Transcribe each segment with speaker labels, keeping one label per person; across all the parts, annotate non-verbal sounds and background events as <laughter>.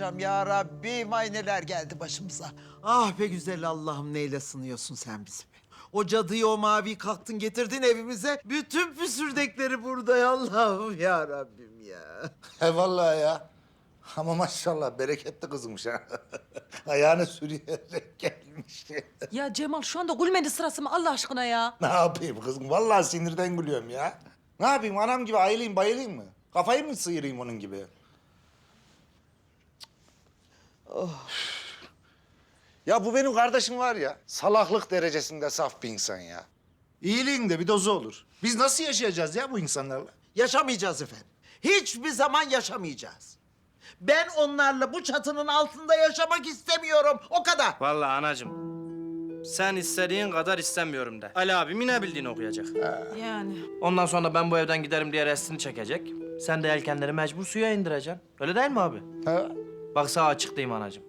Speaker 1: anlatacağım ya Rabbim ay neler geldi başımıza. Ah be güzel Allah'ım neyle sınıyorsun sen bizi be. O cadıyı o maviyi kalktın getirdin evimize. Bütün püsürdekleri burada ya Allah'ım ya Rabbim ya.
Speaker 2: He vallahi ya. Ama maşallah bereketli kızmış ha. <laughs> Ayağını sürüyerek gelmiş. <laughs>
Speaker 3: Ya Cemal şu anda gülmedi sırası mı Allah aşkına ya?
Speaker 2: ne yapayım kızım? Vallahi sinirden gülüyorum ya. Ne yapayım? Anam gibi ayılayım bayılayım mı? Kafayı mı sıyırayım onun gibi? Ya bu benim kardeşim var ya. Salaklık derecesinde saf bir insan ya. İyiliğin de bir dozu olur. Biz nasıl yaşayacağız ya bu insanlarla?
Speaker 1: Yaşamayacağız efendim. Hiçbir zaman yaşamayacağız. Ben onlarla bu çatının altında yaşamak istemiyorum. O kadar.
Speaker 4: Vallahi anacığım. Sen istediğin kadar istemiyorum de. Ali abi ne bildiğini okuyacak.
Speaker 3: Yani.
Speaker 4: Ondan sonra ben bu evden giderim diye restini çekecek. Sen de yelkenleri mecbur suya indireceksin. Öyle değil mi abi?
Speaker 2: Ha?
Speaker 4: Bak sana açıklayayım anacığım.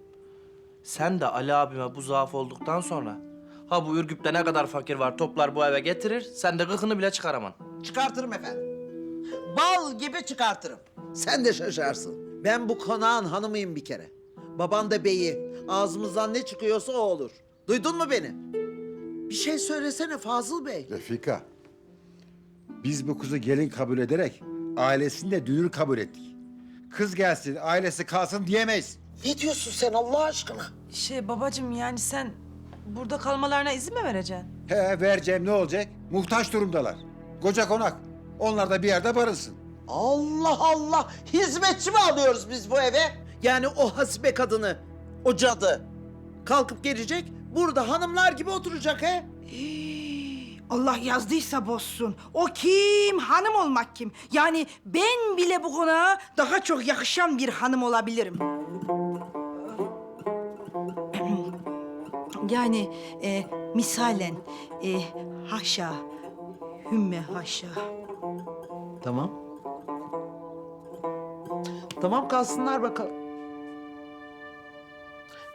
Speaker 4: Sen de Ali abime bu zaaf olduktan sonra... Ha bu Ürgüp'te ne kadar fakir var toplar bu eve getirir. Sen de gıkını bile çıkaraman.
Speaker 1: Çıkartırım efendim. Bal gibi çıkartırım. Sen de şaşarsın. Ben bu konağın hanımıyım bir kere. Baban da beyi. Ağzımızdan ne çıkıyorsa o olur. Duydun mu beni? Bir şey söylesene Fazıl Bey.
Speaker 5: Refika, biz bu kızı gelin kabul ederek ailesini de dünür kabul ettik. Kız gelsin, ailesi kalsın diyemeyiz.
Speaker 1: Ne diyorsun sen Allah aşkına?
Speaker 3: Şey babacığım yani sen burada kalmalarına izin mi vereceksin?
Speaker 5: He vereceğim ne olacak? Muhtaç durumdalar. Koca konak. Onlar da bir yerde barınsın.
Speaker 1: Allah Allah! Hizmetçi mi alıyoruz biz bu eve? Yani o hasibe kadını, o cadı kalkıp gelecek, burada hanımlar gibi oturacak he?
Speaker 6: Allah yazdıysa bozsun. O kim? Hanım olmak kim? Yani ben bile bu konağa daha çok yakışan bir hanım olabilirim. <clears throat> Yani e, misalen e, haşa, hümme haşa.
Speaker 1: Tamam. Tamam kalsınlar bakalım.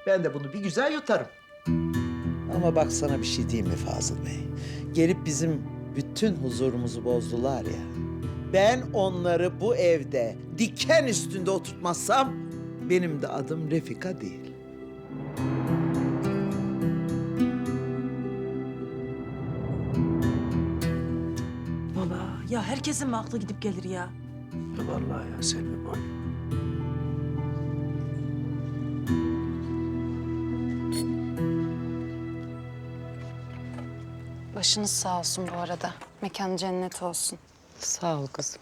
Speaker 1: Ben de bunu bir güzel yutarım. Ama bak sana bir şey diyeyim mi Fazıl Bey? Gelip bizim bütün huzurumuzu bozdular ya. Ben onları bu evde diken üstünde oturtmazsam benim de adım Refika değil.
Speaker 3: Baba ya herkesin mi aklı gidip gelir ya?
Speaker 4: Vallahi ya Selvi boy.
Speaker 7: Başınız sağ olsun bu arada. Mekan cennet olsun.
Speaker 8: Sağ ol kızım.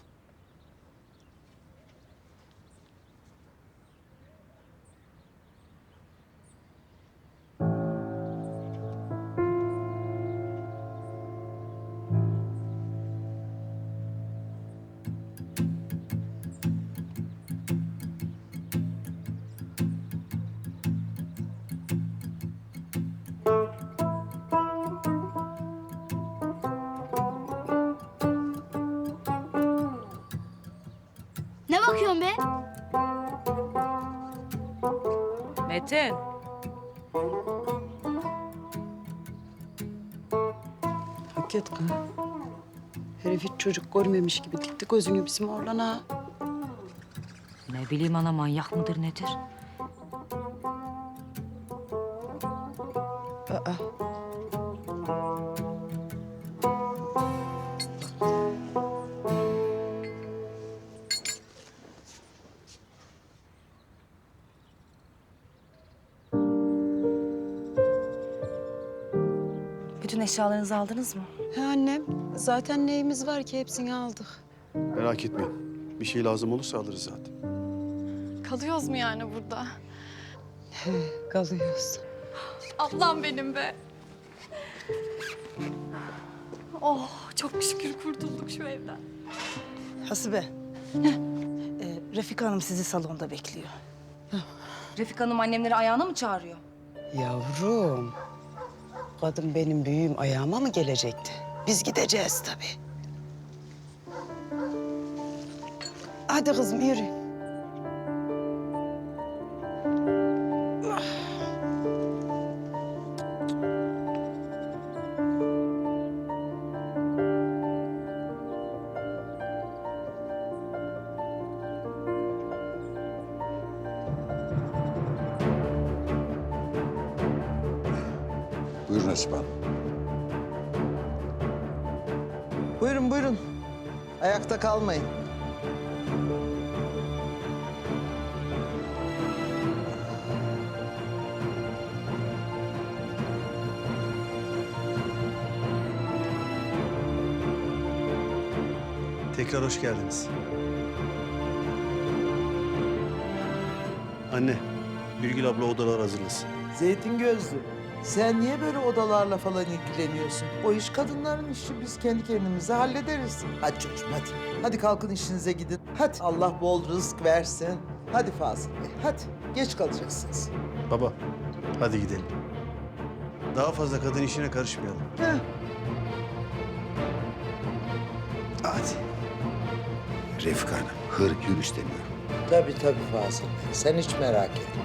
Speaker 9: Ne bakıyorsun be?
Speaker 3: Metin.
Speaker 8: Hakikaten. Herif hiç çocuk görmemiş gibi dikti gözünü bizim oğlana.
Speaker 10: Ne bileyim ana manyak mıdır nedir?
Speaker 8: Aa,
Speaker 3: Bütün eşyalarınızı aldınız mı?
Speaker 8: he annem. Zaten neyimiz var ki hepsini aldık.
Speaker 11: Merak etmeyin. Bir şey lazım olursa alırız zaten.
Speaker 7: Kalıyoruz mu yani burada?
Speaker 8: Kalıyoruz.
Speaker 7: Ablam benim be. Oh çok şükür kurtulduk şu evden.
Speaker 6: Hasibe. E, Refika Hanım sizi salonda bekliyor.
Speaker 3: Refika Hanım annemleri ayağına mı çağırıyor?
Speaker 8: Yavrum. Kadın benim büyüğüm ayağıma mı gelecekti? Biz gideceğiz tabii. Hadi kızım yürü.
Speaker 5: Buyurun Esma Hanım.
Speaker 1: Buyurun buyurun. Ayakta kalmayın.
Speaker 11: Tekrar hoş geldiniz. Anne, Birgül abla odalar hazırlasın.
Speaker 1: Zeytin gözlü. Sen niye böyle odalarla falan ilgileniyorsun? O iş kadınların işi. Biz kendi kendimize hallederiz. Hadi çocuğum hadi. Hadi kalkın işinize gidin. Hadi Allah bol rızık versin. Hadi Fazıl Bey hadi. Geç kalacaksınız.
Speaker 11: Baba, hadi gidelim. Daha fazla kadın işine karışmayalım.
Speaker 1: Heh.
Speaker 5: Hadi. Refika Hanım, hır gür istemiyorum.
Speaker 1: Tabii tabii Fazıl Bey. Sen hiç merak etme.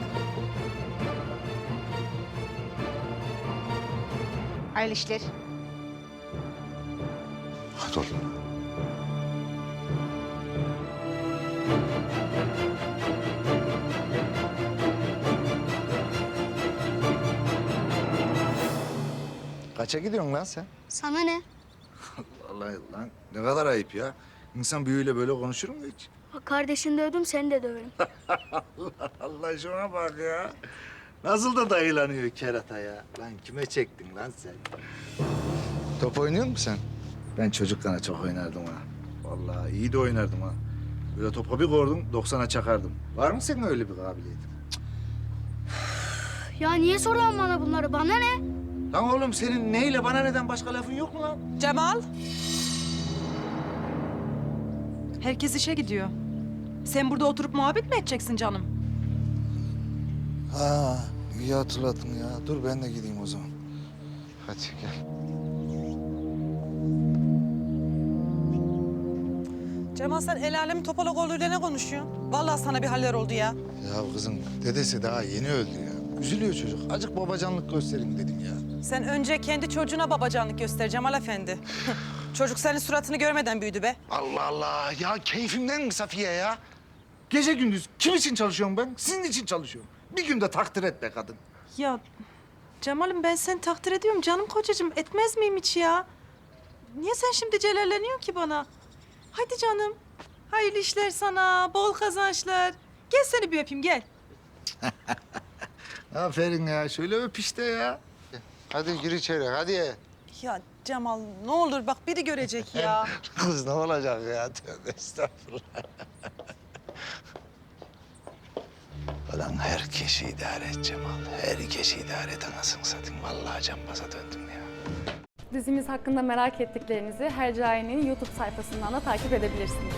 Speaker 6: Hayırlı işler.
Speaker 5: Hadi oğlum.
Speaker 2: Kaça gidiyorsun lan sen?
Speaker 9: Sana ne? <laughs>
Speaker 2: Vallahi lan ne kadar ayıp ya. İnsan büyüyle böyle konuşur mu hiç?
Speaker 9: Kardeşini dövdüm seni de döverim. <laughs>
Speaker 2: Allah şuna bak ya. Nasıl da dayılanıyor kerata ya. Lan kime çektin lan sen? Top oynuyor musun sen? Ben çocukken çok oynardım ha. Vallahi iyi de oynardım ha. Böyle topa bir vurdum, 90'a çakardım. Var mı senin öyle bir kabiliyetin?
Speaker 9: Ya niye soruyorsun bana bunları? Bana ne?
Speaker 2: Lan oğlum senin neyle bana neden başka lafın yok mu lan?
Speaker 3: Cemal. Herkes işe gidiyor. Sen burada oturup muhabbet mi edeceksin canım?
Speaker 2: Ha, iyi hatırlattın ya. Dur ben de gideyim o zaman. Hadi gel.
Speaker 3: Cemal sen el alemin topalak olduğuyla ne konuşuyorsun? Vallahi sana bir haller oldu ya.
Speaker 2: Ya kızım dedesi daha yeni öldü ya. Üzülüyor çocuk. Azıcık babacanlık göstereyim dedim ya.
Speaker 3: Sen önce kendi çocuğuna babacanlık göster Cemal Efendi. <laughs> Çocuk senin suratını görmeden büyüdü be.
Speaker 2: Allah Allah. Ya keyfimden mi Safiye ya? Gece gündüz kim için çalışıyorum ben? Sizin için çalışıyorum. Bir günde takdir et be kadın.
Speaker 3: Ya Cemal'im ben seni takdir ediyorum canım kocacığım. Etmez miyim hiç ya? Niye sen şimdi celalleniyorsun ki bana? Hadi canım. Hayırlı işler sana, bol kazançlar. Gel seni bir öpeyim gel. <laughs>
Speaker 2: Aferin ya. Şöyle öp işte ya. Hadi gir içeri hadi.
Speaker 3: Ya Cemal ne olur bak biri görecek ya. <laughs>
Speaker 2: Kız ne olacak ya? Tövbe estağfurullah. Ulan herkesi idare et Cemal. Herkesi idare et anasını satayım. Vallahi cambaza döndüm ya.
Speaker 7: Dizimiz hakkında merak ettiklerinizi Hercai'nin YouTube sayfasından da takip edebilirsiniz.